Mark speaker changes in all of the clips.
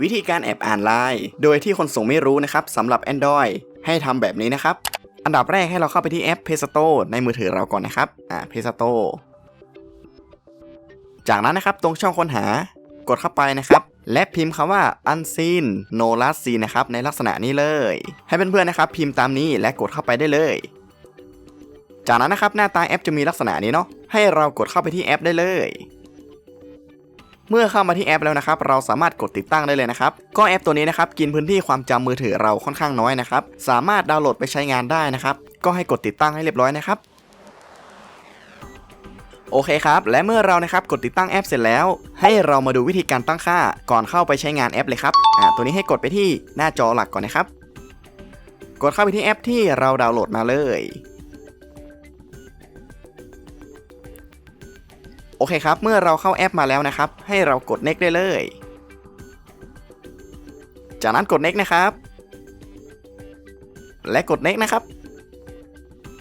Speaker 1: วิธีการแอบอ่านไลน์โดยที่คนส่งไม่รู้นะครับสำหรับ Android ให้ทำแบบนี้นะครับ อันดับแรกให้เราเข้าไปที่แอป Play Store ในมือถือเราก่อนนะครับ อ่า Play Store จากนั้นนะครับตรงช่องค้นหากดเข้าไปนะครับ และพิมพ์คำว่า unseen no last seen นะครับ ในลักษณะนี้เลย ให้เพื่อนๆนะครับ พิมพ์ตามนี้และกดเข้าไปได้เลย จากนั้นนะครับหน้าตาแอปจะมีลักษณะนี้เนาะให้เรากดเข้าไปที่แอปได้เลย เมื่อเข้ามาที่แอปแล้วนะครับ เราสามารถกดติดตั้งได้เลยนะครับ ก็แอปตัวนี้นะครับกินพื้นที่ความจำมือถือเราค่อนข้างน้อยนะครับ สามารถดาวน์โหลดไปใช้งานได้นะครับ ก็ให้กดติดตั้งให้เรียบร้อยนะครับโอเคครับ และเมื่อเรานะครับกดติดตั้งแอปเสร็จแล้ว ให้เรามาดูวิธีการตั้งค่าก่อนเข้าไปใช้งานแอปเลยครับอ่าตัวนี้ให้กดไปที่หน้าจอหลักก่อนนะครับ กดเข้าไปที่แอปที่เราดาวน์โหลดมาเลย อเคครับ เมื่อเราเข้าแอปมาแล้วนะครับ ให้เรากด next ได้เลย จากนั้นกด next นะครับ และกด next นะครับ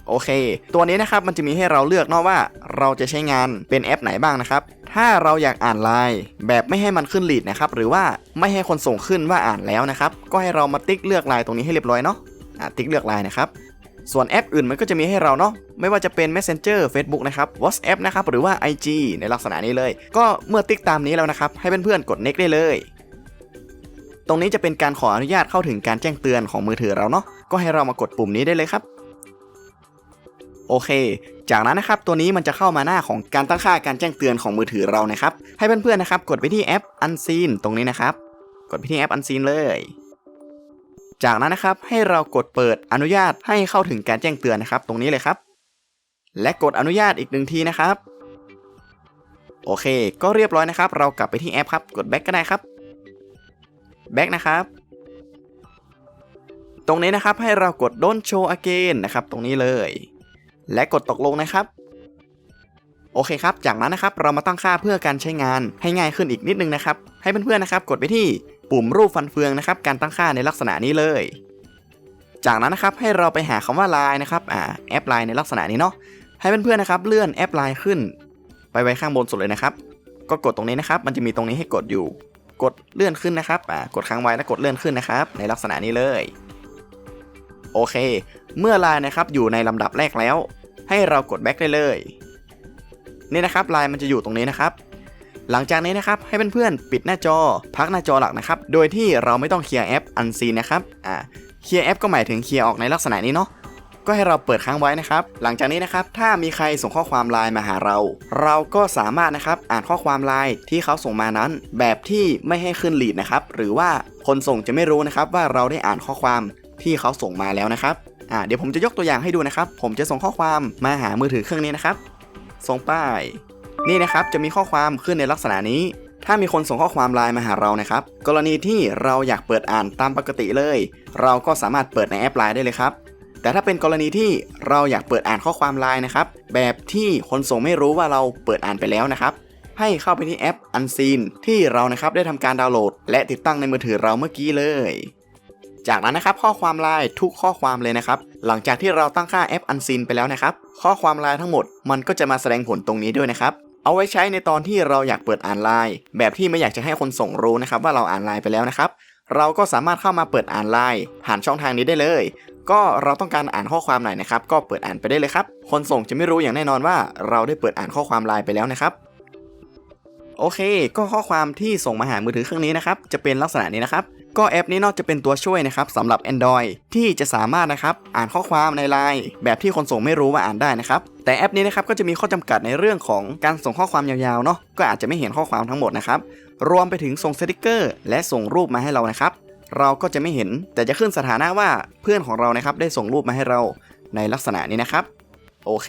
Speaker 1: โอเค ตัวนี้นะครับมันจะมีให้เราเลือกเนาะว่าเราจะใช้งานเป็นแอปไหนบ้างนะครับ ถ้าเราอยากอ่านไลน์แบบไม่ให้มันขึ้นลีดนะครับ หรือว่าไม่ให้คนส่งขึ้นว่าอ่านแล้วนะครับ ก็ให้เรามาติ๊กเลือกไลน์ตรงนี้ให้เรียบร้อยเนาะอะติ๊กเลือกไลน์นะครับ ส่วนแอปอื่นมันก็จะมีให้เราเนาะไม่ว่าจะเป็น Messenger Facebook นะครับ WhatsApp นะครับหรือว่า IG ในลักษณะนี้เลย ก็เมื่อติ๊กตามนี้แล้วนะครับ ให้เพื่อนๆกด next ได้เลย ตรงนี้จะเป็นการขออนุญาตเข้าถึงการแจ้งเตือนของมือถือเราเนาะก็ให้เรามากดปุ่มนี้ได้เลยครับโอเค จากนั้นนะครับตัวนี้มันจะเข้ามาหน้าของการตั้งค่าการแจ้งเตือนของมือถือเรานะครับ ให้เพื่อนๆนะครับ กดไปที่แอป Unseen ตรงนี้นะครับ กดไปที่แอป Unseen เลย จากนั้นนะครับให้เรากดเปิดอนุญาตให้เข้าถึงการแจ้งเตือนนะครับ ตรงนี้เลยครับ และกดอนุญาตอีกหนึ่งทีนะครับ โอเค ก็เรียบร้อยนะครับ เรากลับไปที่แอปครับ กด back ก็ได้ครับ back นะครับ ตรงนี้นะครับให้เรากด don't show again นะครับ ตรงนี้เลย และกดตกลงนะครับโอเคครับ จากนั้นนะครับเรามาตั้งค่าเพื่อการใช้งานให้ง่ายขึ้นอีกนิดนึงนะครับ ให้เพื่อนๆนะครับ กดไปที่ ปุ่มรูปฟันเฟืองนะครับ การตั้งค่าในลักษณะนี้เลย จากนั้นนะครับให้เราไปหาคำว่า Line นะครับอ่าแอป Line ในลักษณะนี้เนาะให้เพื่อนๆนะครับเลื่อนแอป Line ขึ้น ไปไว้ข้างบนสุดเลยนะครับ ก็กดตรงนี้นะครับ มันจะมีตรงนี้ให้กดอยู่ กดเลื่อนขึ้นนะครับอ่ากดค้างไว้แล้วกดเลื่อนขึ้นนะครับ ในลักษณะนี้เลยโอเค เมื่อ Line นะครับอยู่ในลำดับแรกแล้ว ให้เรากด back ได้เลย นี่นะครับ Line มันจะอยู่ตรงนี้นะครับ หลังจากนี้นะครับให้เพื่อนๆปิดหน้าจอ พักหน้าจอหลักนะครับ โดยที่เราไม่ต้องเคลียร์แอป Unseen นะครับอ่าเคลียร์แอปก็หมายถึงเคลียร์ออกในลักษณะนี้เนาะก็ให้เราเปิดค้างไว้นะครับ หลังจากนี้นะครับ ถ้ามีใครส่งข้อความไลน์มาหาเรา เราก็สามารถนะครับอ่านข้อความไลน์ที่เขาส่งมานั้น แบบที่ไม่ให้ขึ้นลีดนะครับ หรือว่าคนส่งจะไม่รู้นะครับว่าเราได้อ่านข้อความที่เขาส่งมาแล้วนะครับอ่าเดี๋ยวผมจะยกตัวอย่างให้ดูนะครับ ผมจะส่งข้อความมาหามือถือเครื่องนี้นะครับ ส่งป้าย นี่นะครับจะมีข้อความขึ้นในลักษณะนี้ ถ้ามีคนส่งข้อความไลน์มาหาเรานะครับ กรณีที่เราอยากเปิดอ่านตามปกติเลย เราก็สามารถเปิดในแอปไลน์ได้เลยครับ แต่ถ้าเป็นกรณีที่เราอยากเปิดอ่านข้อความไลน์นะครับ แบบที่คนส่งไม่รู้ว่าเราเปิดอ่านไปแล้วนะครับ ให้เข้าไปที่แอป Unseen ที่เรานะครับได้ทำการดาวน์โหลด และติดตั้งในมือถือเราเมื่อกี้เลยจากนั้นนะครับข้อความไลน์ทุกข้อความเลยนะครับ หลังจากที่เราตั้งค่าแอป Unseen ไปแล้วนะครับ ข้อความไลน์ทั้งหมดมันก็จะมาแสดงผลตรงนี้ด้วยนะครับ เอาไว้ใช้ในตอนที่เราอยากเปิดอ่านไลน์ แบบที่ไม่อยากจะให้คนส่งรู้นะครับว่าเราอ่านไลน์ไปแล้วนะครับ เราก็สามารถเข้ามาเปิดอ่านไลน์ผ่านช่องทางนี้ได้เลย ก็เราต้องการอ่านข้อความไหนนะครับ ก็เปิดอ่านไปได้เลยครับ คนส่งจะไม่รู้อย่างแน่นอนว่าเราได้เปิดอ่านข้อความไลน์ไปแล้วนะครับ โอเค ก็ข้อความที่ส่งมาหามือถือเครื่องนี้นะครับ จะเป็นลักษณะนี้นะครับ ก็แอปนี้นอกจะเป็นตัวช่วยนะครับสำหรับ Android ที่จะสามารถนะครับอ่านข้อความในไลน์แบบที่คนส่งไม่รู้ว่าอ่านได้นะครับแต่แอปนี้นะครับก็จะมีข้อจำกัดในเรื่องของการส่งข้อความยาวๆเนาะก็อาจจะไม่เห็นข้อความทั้งหมดนะครับรวมไปถึงส่งสติกเกอร์ และส่งรูปมาให้เรานะครับ เราก็จะไม่เห็นแต่จะขึ้นสถานะว่าเพื่อนของเรานะครับได้ส่งรูปมาให้เราในลักษณะนี้นะครับ โอเค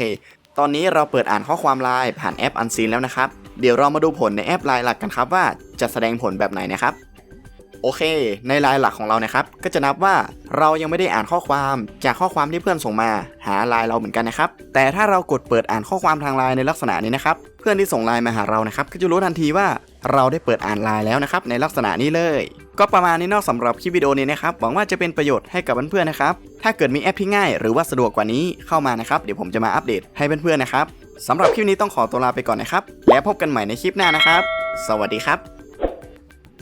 Speaker 1: ตอนนี้เราเปิดอ่านข้อความไลน์ผ่านแอป Unseen แล้วนะครับ เดี๋ยวเรามาดูผลในแอปไลน์หลักกันครับว่าจะแสดงผลแบบไหนนะครับ โอเค ในลน์หลักของเรานะครับ ก็จะนับว่าเรายังไม่ได้อ่านข้อความจากข้อความที่เพื่อนส่งมา หาไลน์เราเหมือนกันนะครับ แต่ถ้าเรากดเปิดอ่านข้อความทางไลน์ในลักษณะนี้นะครับ เพื่อนที่ส่งไลน์มาหาเรานะครับ ก็จะรู้ทันทีว่าเราได้เปิดอ่านไลน์แล้วนะครับ ในลักษณะนี้เลย ก็ประมาณนี้นอกสำหรับคลิปวิดีโอนี้นะครับ หวังว่าจะเป็นประโยชน์ให้กับเพื่อนๆนะครับ ถ้าเกิดมีแอปที่ง่ายหรือว่าสะดวกกว่านี้เข้ามานะครับ เดี๋ยวผมจะมาอัปเดตให้เพื่อนๆนะครับสำหรับคลิปนี้ต้องขอตัวลาไปก่อนนะครับ แล้วพบกันใหม่ในคลิปหน้านะครับ สวัสดีครับ